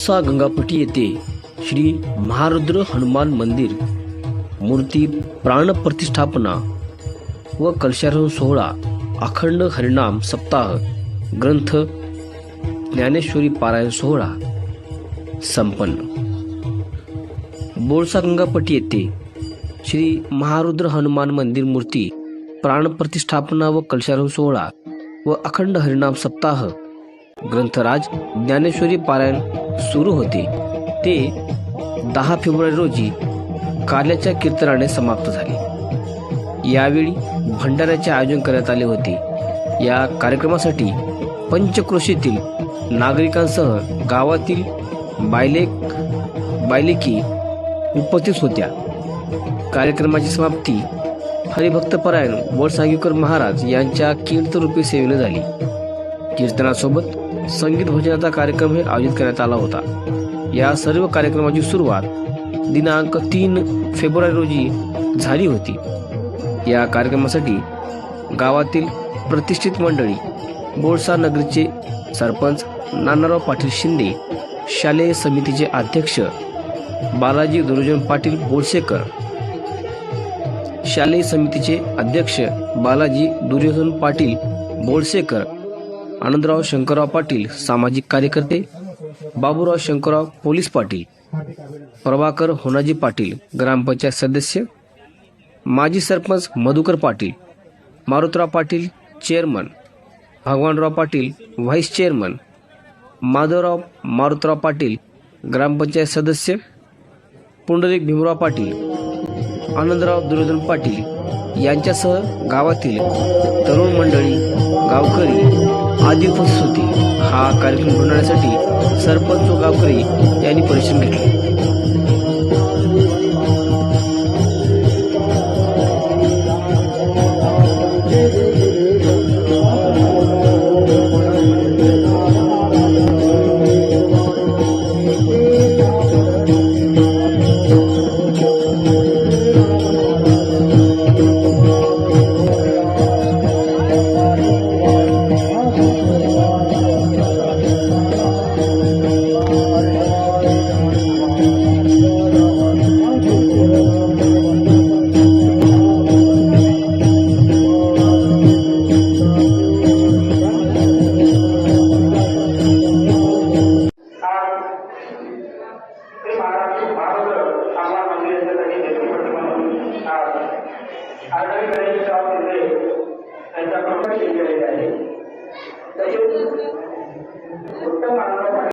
सा गंगापटी येथे श्री महारुद्र हनुमान मंदिर मूर्ती प्राण प्रतिष्ठापना व कलशारोहण सोहळा अखंड हरिनाम सप्ताह ग्रंथ ज्ञानेश्वरी पारायण सोहळा संपन्न. बोळसा गंगापटी येथे श्री महारुद्र हनुमान मंदिर मूर्ती प्राण प्रतिष्ठापना व कलशारोहण सोहळा व अखंड हरिनाम सप्ताह ग्रंथराज ज्ञानेश्वरी पारायण सुरू होते. ते दहा फेब्रुवारी रोजी कार्याच्या कीर्तनाने समाप्त झाले. यावेळी भंडाऱ्याचे आयोजन करण्यात आले होते. या कार्यक्रमासाठी पंचक्रोशीतील नागरिकांसह गावातील बायलेक बायलेकी उपस्थित होत्या. कार्यक्रमाची समाप्ती हरिभक्तपरायण वडसांगीकर महाराज यांच्या कीर्तनरूपी सेवेने झाली. कीर्तनासोबत संगीत भजनाचा कार्यक्रम हे आयोजित करण्यात आला होता. या सर्व कार्यक्रमाची सुरुवात दिनांक तीन फेब्रुवारी रोजी झाली होती. या कार्यक्रमासाठी गावातील प्रतिष्ठित मंडळी बोळसा नगरीचे सरपंच नानाराव पाटील शिंदे शालेय समितीचे अध्यक्ष बालाजी दुर्जन पाटील बोळसेकर शालेय समितीचे अध्यक्ष बालाजी दुर्योधन पाटील बोळसेकर आनंदराव शंकरराव पाटील सामाजिक कार्यकर्ते बाबूराव शंकरराव पोलीस पाटील प्रभाकर होनाजी पाटील ग्रामपंचायत सदस्य माजी sarpanch Madhukar Patil Marutrao Patil chairman Bhagwanrao Patil vice chairman Madhavrao Marutrao Patil gram panchayat सदस्य पुंडलिक भीमराव पाटील आनंदराव दुर्योधन पाटील यांच्यासह गावातील तरुण मंडळी गावकरी आदी उपस्थित हा कार्यक्रम बनवण्यासाठी सरपंच व गावकरी यांनी परिश्रम घेतले. आगामी गणेश गाव केंद्रे यांचा प्रमुख शेतकरी आहे तसेच